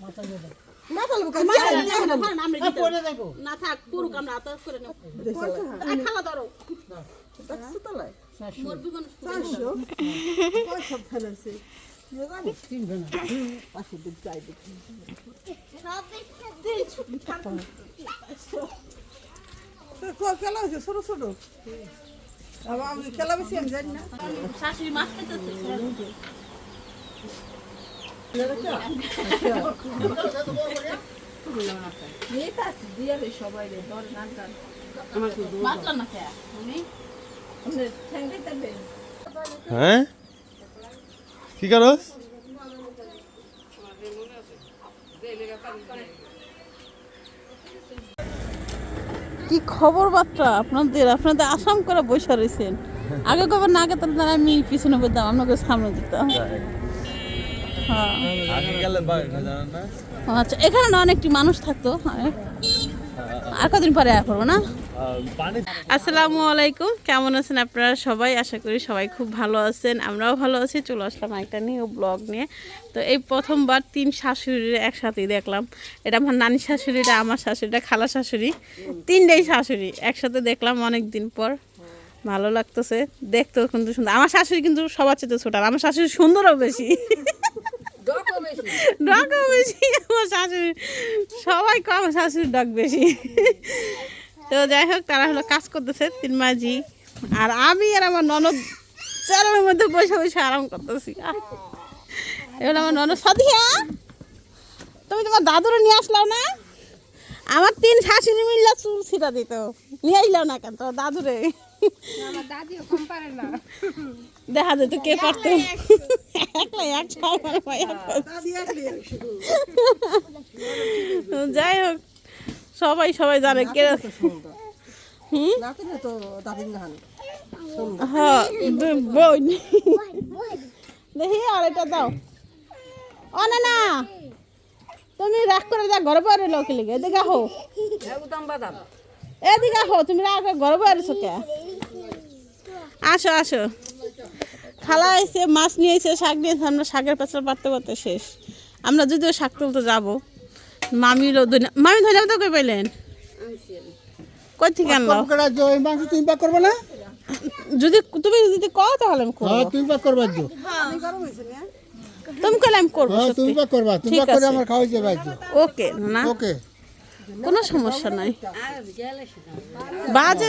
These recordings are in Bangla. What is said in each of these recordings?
না হ্যাঁ, না থাক পুরুক আমরা আতো করে নেব। খালা ধরো। দেখছ তলায় মানুষ চারশো? সব ফেলেছে? হয়েছে? ছোট ছোট? খেলা বেশি আমি জানি না। শাশুড়ি মাছ খেতেছে। খেয়া হ্যাঁ? কি করস? কি খবর বার্তা আপনাদের আপনাদের আসাম করে বসে রয়েছেন আগে কবে না আগে তাহলে আমি পিছনে বলতাম আপনাকে সামনে দিতাম। আচ্ছা এখানে না অনেকটি মানুষ থাকতো হ্যাঁ। আর কদিন পরে আয়া করব না? আসসালামু আলাইকুম কেমন আছেন আপনারা সবাই? আশা করি সবাই খুব ভালো আছেন আমরাও ভালো আছি চলে আসলাম একটা নিউ ব্লগ নিয়ে। তো এই প্রথমবার তিন শাশুড়ির একসাথেই দেখলাম। এটা আমার নানি শাশুড়ি এটা আমার শাশুড়িটা খালা শাশুড়ি তিনটেই শাশুড়ি। একসাথে দেখলাম অনেক দিন পর। ভালো লাগতেছে দেখতেও কিন্তু সুন্দর। আমার শাশুড়ি কিন্তু সবার চেয়ে ছোট আর আমার শাশুড়ি সুন্দরও বেশি। ডগও বেশি আমার শাশুড়ি সবাই কম আমার শাশুড়ির ডগ বেশি। তো যাই হোক তারা হলো কাজ করতেছে তিন মাঝি। আর আমি আর আমার ননদ চেয়ারের মধ্যে বসে বসে আরাম করতেছি। এবার আমার ননদ সাদিয়া তুমি তোমার দাদুরে নিয়ে আসলাও না? আমার তিন শাশুড়ি মিললে চুল ছিটা দিত। নিয়ে আসলাও না কেন তোমার দাদুরে? দেখা যেত কে পারতো। যাই হোক সবাই সবাই জানে কে হ্যাঁ বোন দেখি আর এটা দাও। ও না না। তুমি রাগ করে যা ঘরে বাইরে লোক লিগে। এদিকে হো এদিকে হো তুমি রাগ ঘরে বাইরে কে? আসো আসো। খালা এসে মাছ নিয়ে এসে শাক নিয়েছে আমরা শাকের পেছনে পারতে পারতে শেষ। আমরা যদিও শাক তুলতে যাব মামিরও ধনে মামি ধনে তো কই পাইলেন? কই থেকে আনলো? মাংস তুমি পাক করবে না? যদি তুমি যদি কও তাহলে আমি করব। হ্যাঁ তুমি পাক করবা না তুমি করলে আমি করব হ্যাঁ তুমি পাক করবা তুমি পাক করে। আমার খাওয়াইছে ভাইছো ওকে না ওকে। কোনো সমস্যা নাই। বাজে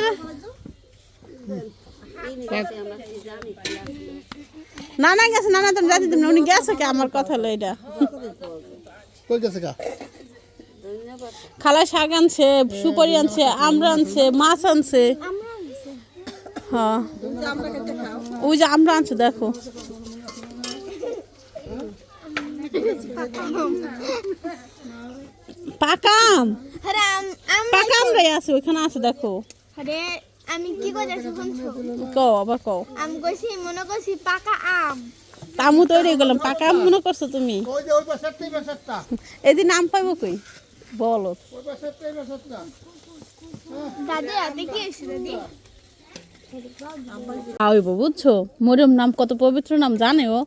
না না গেছে না না তুমি যাতে তুমি উনি গেছে কে আমার কথা হলো এটা? কই গেছে কা? খালা শাক আনছে সুপারি আনছে আমরা আনছে মাছ আনছে। হ্যাঁ। ওই যে আমরা আনছে দেখো। পাকাম পাকাম রে আছে ওইখানে আছে দেখো। আরে আমি কি করেছি শুনছো? কও আবার কও। আম কইছি মনে করছি পাকা আম। তামু তৈরি গেলাম পাকা আম মনে করছ তুমি? ওই যে ওই পাশেরটা এদিন আম পাইবো কই? বলো ওই পাশেরটা এই পাশেরটা দাদি হাতে কি হয়েছে দাদি? আইব বুঝছ? মরিয়ম নাম কত পবিত্র নাম জানে ও?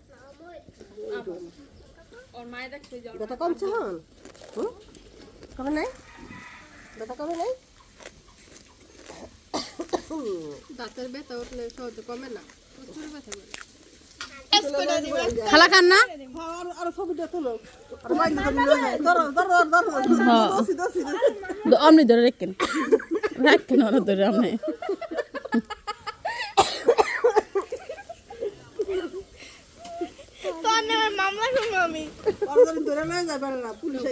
ব্যথা কমছে হন হুম? কমে নাই? কমে নাই? খালা কান না? আর আর ছবিটা তোলো আর বাইরে ধরো ধরো ধরো ধরো হ্যাঁ। ধরে রেখেন। রাখেন ওরা ধরে আমার মামলা শুনব আমি। ধরে ধরে লয়ে যাবে না পুলিশ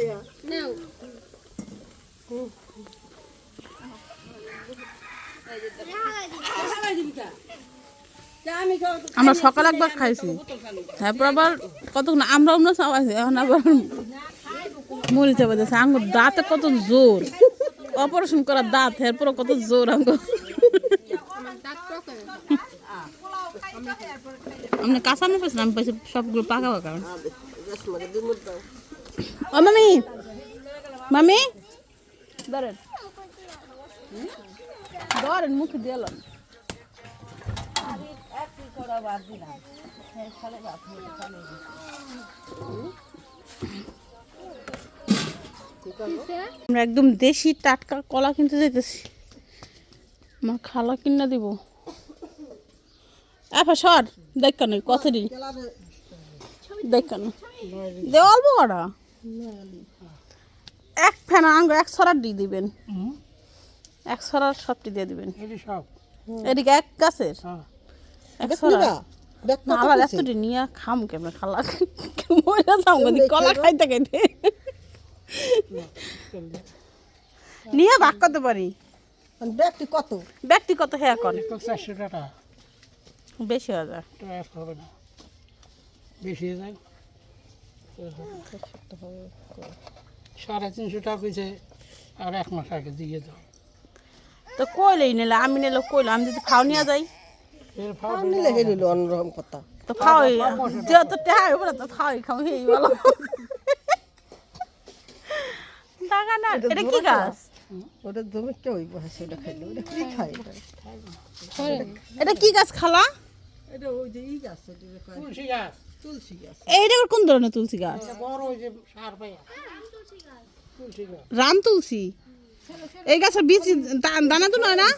আমরা সকাল একবার খাইছি। তারপর আবার কতক্ষণ? আমরা আমরা চাবাইছি এখন আবার মরি চাপা দিয়েছে। আঙ্গুর দাঁতে কত জোর। অপারেশন করার দাঁত, এরপর কত জোর আঙ্গুর। আপনি কাঁচা আমি পেয়েছেন আমি পাইছি সবগুলো পাকা পাকা। ও মামি মামি। ধরেন। ধরেন, মুখে দিলাম আমরা একদম দেশি টাটকা কলা কিনতে যেতেছি আমার খালা কিনা দিব। এফা সর দেখ কেন কত দেখ কেন। দে অল্প করা এক ফ্যান আঙ্গ এক ছড়ার দিয়ে দিবেন। এক ছড়ার সবটি দিয়ে দিবেন। সব। এদিকে এক গাছের? হ্যাঁ। নিয়ে খাম কেমন খালা? যাও কলা খাইতে খাইতে। নিয়ে ভাগ করতে পারি? ব্যাগটি কত? হ্যাঁ কর? চারশো টাকা। বেশি হয়ে যায়। হবে না। বেশি হয়ে যায়। সাড়ে তিনশো টাকা কইছে আর এক মাস আগে দিয়ে দাও। তো কইলেই নিলে আমি নিলে কইলে আমি যদি খাও নিয়ে যাই। নিলে অন্যরকম কথা। তো খাওয়াই যেহেতু টেহা হইব না তো খাও হেই বলো টাকা না এটা কি গাছ? ওটা জমি কেউ বসে ওটা খাইলে। ওটা কি খায় এটা? এটা কি গাছ খালা? এটা ওই যে ই গাছ ওটা যে তুলসী গাছ। তুলসী গাছ। এইটা কোন ধরনের তুলসী গাছ? বড় ওই যে সার পাইয়া। তুলসী গাছ। রাম তুলসী? এই গাছের বীজ দানা তো নয় না?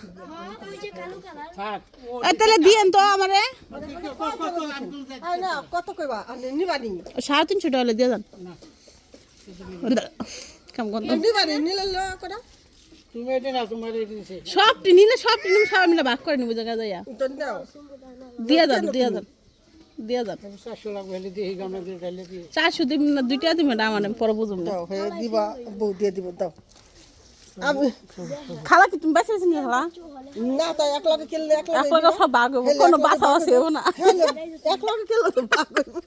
তাহলে দিয়েন তো আমারে। কত কইবা নিবানি সাড়ে তিনশো টাকা হলে দিয়ে যান কাম কর নিবানি নিলে সবটি সবটি সবাই মিলে ভাগ করে নিবো জায়গা যাইয়া। দিয়ে যান দিয়ে যান দিয়ে যান চারশো লাখ হলে দিয়ে গামলা দিয়ে ডাইলে দিয়ে চারশো দিন না দুইটা দিবেন আমার পরে বুঝুন। হয়ে দিবা বউ দিয়ে দিব দাও। খালা কি তুমি বেঁচে বেঁচে নিয়ে খালা না তাই এক লগে কিনলে এক এক লগে সব ভাগ হব কোনো বাসা বাসি হব না হ্যাঁ, এক লগে কিনলে তো ভাগ হইবো।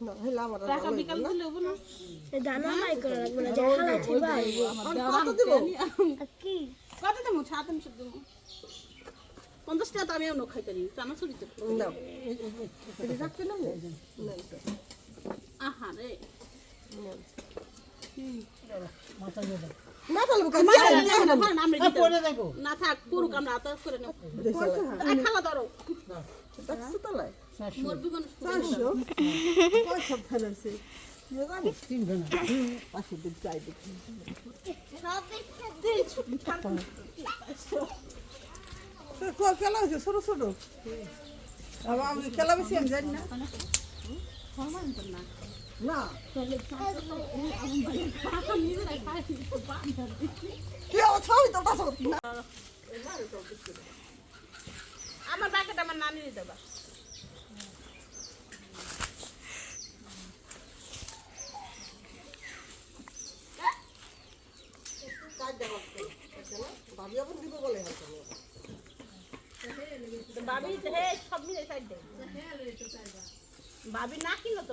না, হইলে আমার আর ভালো হইবো না। দানা নাই করা লাগবে না যে হালা ছিবা কত দিব? কি কত দেবো সাত তিনশো দেবো পঞ্চাশ টাকা তো আমি খাইতে চানা চুরিতে না নে? না। আহা রে খালা হয়েছে ছোট ছোট খেলা বেশি আমি জানি না আমার বাকেট আমার নানি দিব বলে বাবি সব মিলে সাইড দে। না কিনলো তো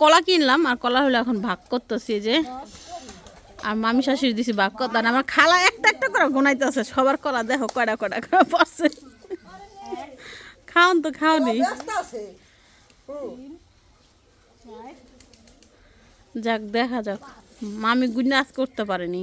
কলা কিনলাম, আর কলা হলো এখন ভাগ করতেছি যে। আর মামি শাশুড়ি দিছি ভাগ করতে আমার খালা একটা একটা করে গোনাইতেছে, সবার কলা দেখো কয়টা কয়টা করে পড়ছে। খাওন তো খাওনি। যাক, দেখা যাক। মামি গুনাজ করতে পারেনি।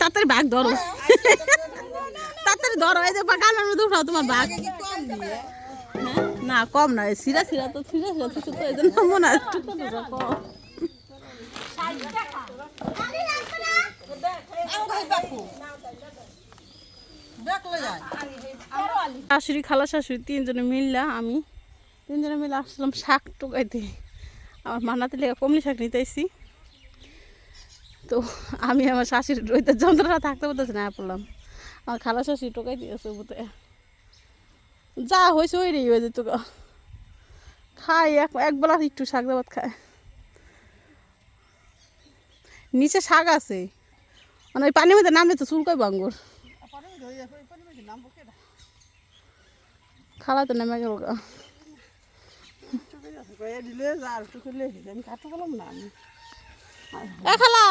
তাড়াতাড়ি বাঘ ধরো। তাড়াতাড়ি ধরো এই যে গালের মধ্যে উঠাও তোমার বাঘ? না কম না সিরা সিরা তো সিরা সিরা তো তো এই জন্য মনে হয় একটু শাশুড়ি খালা শাশুড়ি তিনজনে মিললা আমি তিনজনে মিলে আসলাম শাক টুকাইতে। আমার মানাতে লেগে কমলি শাক নিতে আইসি তো আমি আমার শাশুড়ি রইতে যন্ত্রণা থাকতে পারতেছি না পড়লাম আমার খালা শাশুড়ি টোকাই দিয়েছে বুতে। যা হয়েছে ওই রে হয়ে যেত খাই এক একবেলা একটু শাক দাবাত খায়। নিচে শাক আছে। মানে ওই পানির মধ্যে নামলে তো চুলকাই বাঙ্গুর। খালা তো নেমে গেল গা। দিলে আর একটু আমি পারলাম না। আমি এ খালা।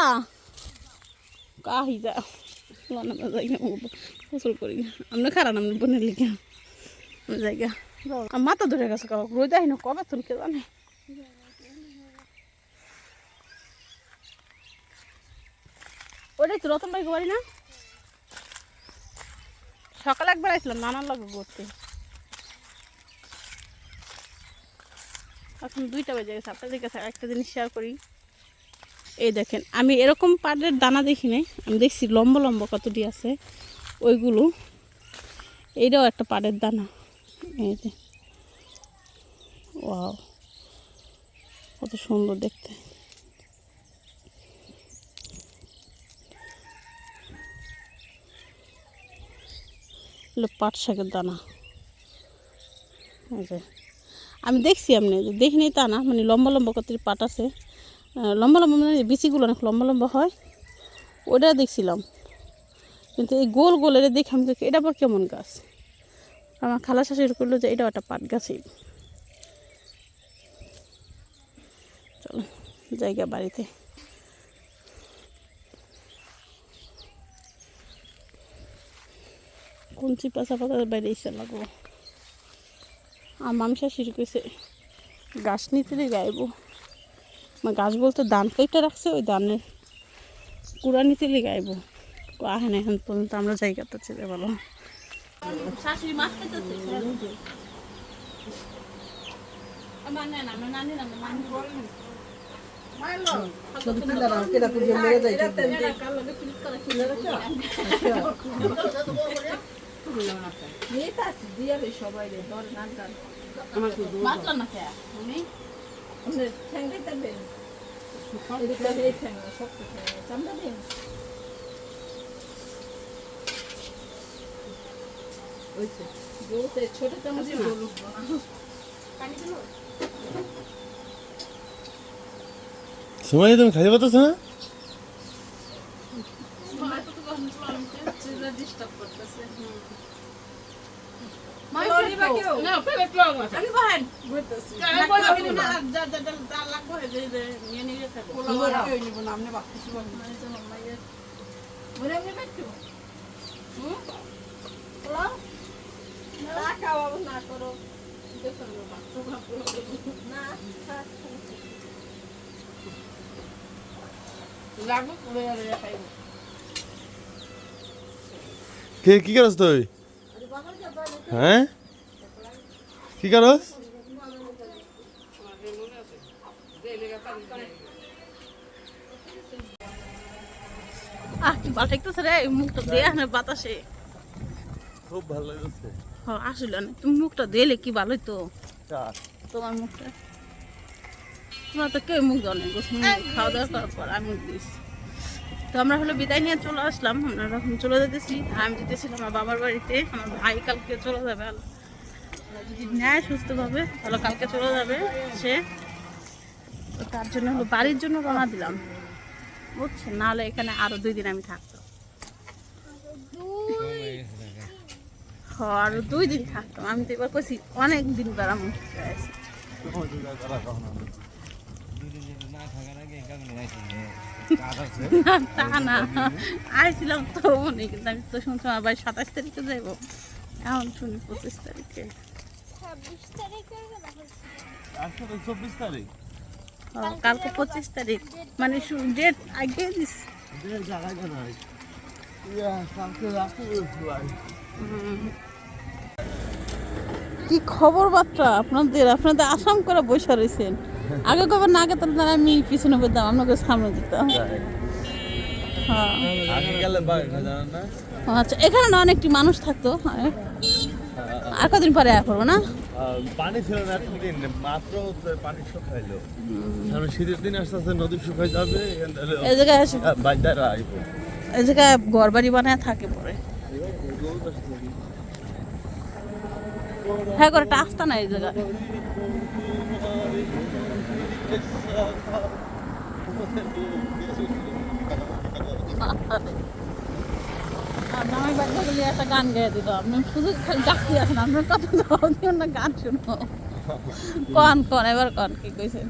কাহি যা লানা যাই না ফসল করি। আমরা খারাপ আমরা বোনের লিখে জায়গা মাথা ধরে গেছে রোদ আহি না, কবে তুমি জানে? ওটাই তো রতন ভাই বাড়ি না? সকালে একবার আসলাম নানার লাগে ঘুরতে। এখন দুইটা বেজে গেছে। আপনাদের কাছে একটা জিনিস শেয়ার করি। এই দেখেন, আমি এরকম পাটের দানা দেখি নাই, আমি দেখছি লম্বা লম্বা কতটি আছে, ওইগুলো। এইটাও একটা পাটের দানা। এই যে। ওয়াও, কত সুন্দর দেখতে। পাট শাকের দানা। আমি দেখছি আপনি দেখিনি তা না মানে লম্বা লম্বা কত পাট আছে। লম্বা লম্বা মানে বিচিগুলো অনেক লম্বা লম্বা হয়, ওটা দেখছিলাম। কিন্তু এই গোল গোল এটা দেখে আমি এটা আবার কেমন গাছ? আমার খালা শাশুড়ি করল যে এটাও একটা পাট গাছই। চলো জায়গা বাড়িতে। কুঞ্চি পাশা পাতা বাইরে এসে লাগবো। আর মামি শাশুড়ি কইছে, গাছ নিতে গাইবো। গাছ বলতে দান কেটে রাখছে ওই ধানের কুড়া নিতে গাইব আহে না এখন পর্যন্ত আমরা জায়গাটা ছেড়ে বলো। শাশুড়ি মাছ খেতেছে? আমার নেন আমার নানি না নানি বলেন ছবি তুলে না কেটা তুলে মেরে যাই মাতলা না খেয়া তুমি ছোট চামচ সময় তুমি খাইতে পারতেছ না আমি বহেন আমি বলব না না। না না। করো। খাইবো। কে কি করস তুই? হ্যাঁ? কি করস আহ কি ভালো লাগতেছে রে? মুখটা দিয়ে না বাতাসে। খুব ভালো লাগছে হ্যাঁ আসলে না তুমি মুখটা দিলে কি ভালোই তো তোমার মুখটা। তোমার তো কেউ মুখ দেওয়া নেই খাওয়া দাওয়া করার পর আমি মুখ দিয়েছি তো আমরা হলো বিদায় নিয়ে চলে আসলাম। আমরা এখন চলে যেতেছি। আমি যেতেছিলাম আমার বাবার বাড়িতে। আমার ভাই কালকে চলে যাবে। আল্লাহ যদি নেয় সুস্থভাবে। তাহলে কালকে চলে যাবে সে। তো তার জন্য হলো বাড়ির জন্য রওনা দিলাম। বুঝছেন? নাহলে এখানে আরও দুই দিন আমি থাকতাম। হ্যাঁ, আরও দুই দিন থাকতাম। আমি তো এবার কইছি অনেক দিন বেড়াম তা না। আইছিলাম তো কিন্তু আমি তো শুনছিলাম আবার সাতাশ তারিখে যাইব। এখন শুনি পঁচিশ তারিখে। চব্বিশ তারিখ। কালকে পঁচিশ তারিখ। মানে ডেট আগে দিস কি। খবর বার্তা আপনাদের আপনাদের আসাম করে বসে রয়েছেন আগে কবার না আগে তাহলে আমি পিছনে বলতাম আপনাকে সামনে দিতাম হ্যাঁ। আচ্ছা এখানে না অনেকটি মানুষ থাকতো হ্যাঁ। আর কদিন পরে আয়া করব না? পানি ছিল না এতদিন মাত্র পানি শুকাইলো। কারণ শীতের দিন আস্তে আস্তে নদী শুকাই যাবে এই জায়গায় বাজারে এই জায়গায় ঘর বাড়ি বানায় থাকে পরে। হ্যাঁ করে আস্তা না এই জায়গায় বাড়ি থেকে লিয়ে একটা গান গেয়ে আপনি শুধু খালি ডাকতে আছেন আপনার কত গান শুনো। কন কন এবার কন কি কইছেন?